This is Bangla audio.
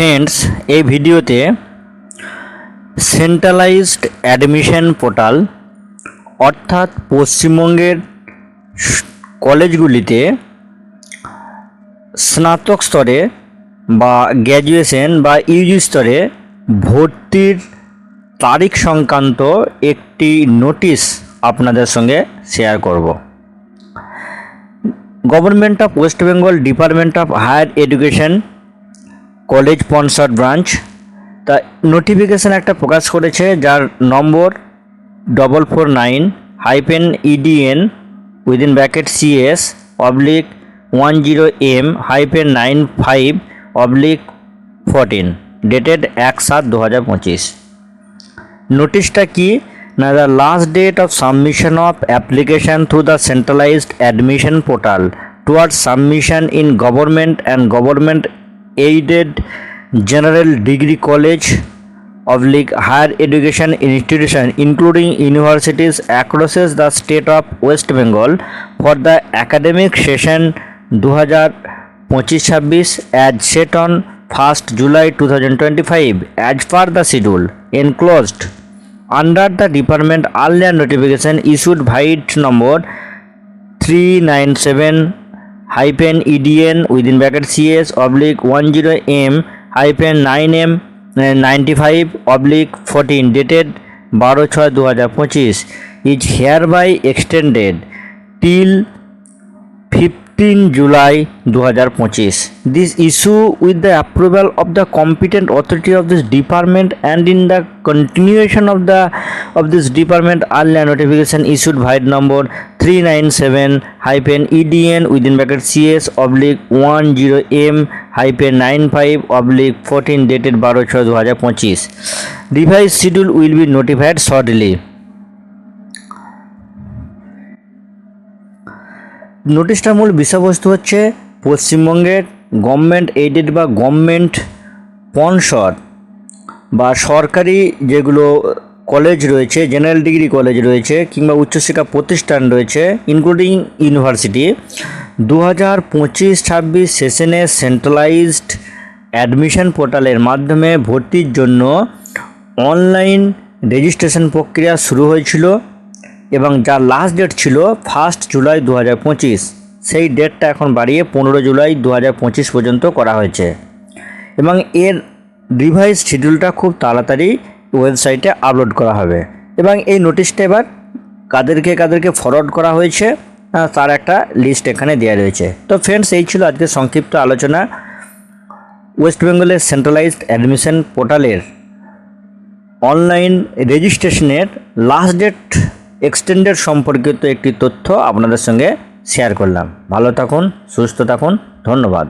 ফ্রেন্ডস এই ভিডিওতে সেন্ট্রালাইজড অ্যাডমিশন পোর্টাল অর্থাৎ পশ্চিমবঙ্গের কলেজগুলিতে স্নাতক স্তরে বা গ্র্যাজুয়েশন বা ইউজি স্তরে ভর্তির তারিখ সংক্রান্ত একটি নোটিশ আপনাদের সঙ্গে শেয়ার করব। Government of West Bengal department of higher education college sponsored branch. তা নোটিফিকেশান একটা প্রকাশ করেছে যার নম্বর double four nine hyphen EDN within bracket CS oblique one zero M hyphen nine five oblique fourteen dated এক সাত দু হাজার পঁচিশ। নোটিশটা কি? না the last date of submission of application through the centralised admission portal toward submission in government and government aided general degree college public higher education institution including universities across the state of West Bengal for the academic session দু হাজার পঁচিশ ছাব্বিশ as set on first July two thousand twenty five as per the schedule enclosed under the department earlier notification issued vide number three nine seven its number 397 hyphen edn within bracket cs oblique 10m hyphen 9m uh, 95 oblique 14 dated বারো ছয় দু হাজার পঁচিশ is hereby extended till fifteen July দু this issue with the approval of the competent authority of this department and in the continuation of the of this department earlier notification issued by number 397 hyphen edn within bracket cs oblique 10m hyphen 95 oblique 14 dated 12 ছয় দু হাজার পঁচিশ revised schedule will be notified shortly নোটিশটার মূল বিষয়বস্তু হচ্ছে পশ্চিমবঙ্গের গভর্নমেন্ট এইডেড বা গভর্নমেন্ট স্পন্সর বা সরকারি যেগুলো কলেজ রয়েছে, জেনারেল ডিগ্রি কলেজ রয়েছে কিংবা উচ্চশিক্ষা প্রতিষ্ঠান রয়েছে ইনক্লুডিং ইউনিভার্সিটি দু হাজার পঁচিশ ছাব্বিশ সেশনে সেন্ট্রালাইজড অ্যাডমিশন পোর্টালের মাধ্যমে ভর্তির জন্য অনলাইন রেজিস্ট্রেশন প্রক্রিয়া শুরু হয়েছিল। এবং যার লাস্ট ডেট ছিল ফার্স্ট জুলাই দু হাজার পঁচিশ। সেই ডেটটা এখন বাড়িয়ে পনেরো জুলাই দু হাজার পঁচিশ পর্যন্ত করা হয়েছে। এবং এর রিভাইজ শিডিউলটা খুব তাড়াতাড়ি ওয়েবসাইটে আপলোড করা হবে। এবং এই নোটিশটা এবার কাদেরকে কাদেরকে ফরওয়ার্ড করা হয়েছে তার একটা লিস্ট এখানে দেওয়া রয়েছে। তো ফ্রেন্ডস এই ছিল আজকে সংক্ষিপ্ত আলোচনা। ওয়েস্ট বেঙ্গলের সেন্ট্রালাইজড অ্যাডমিশন পোর্টালের অনলাইন রেজিস্ট্রেশনের লাস্ট ডেট এক্সটেন্ডেড সম্পর্কিত একটি তথ্য আপনাদের সঙ্গে শেয়ার করলাম। ভালো থাকুন সুস্থ থাকুন ধন্যবাদ।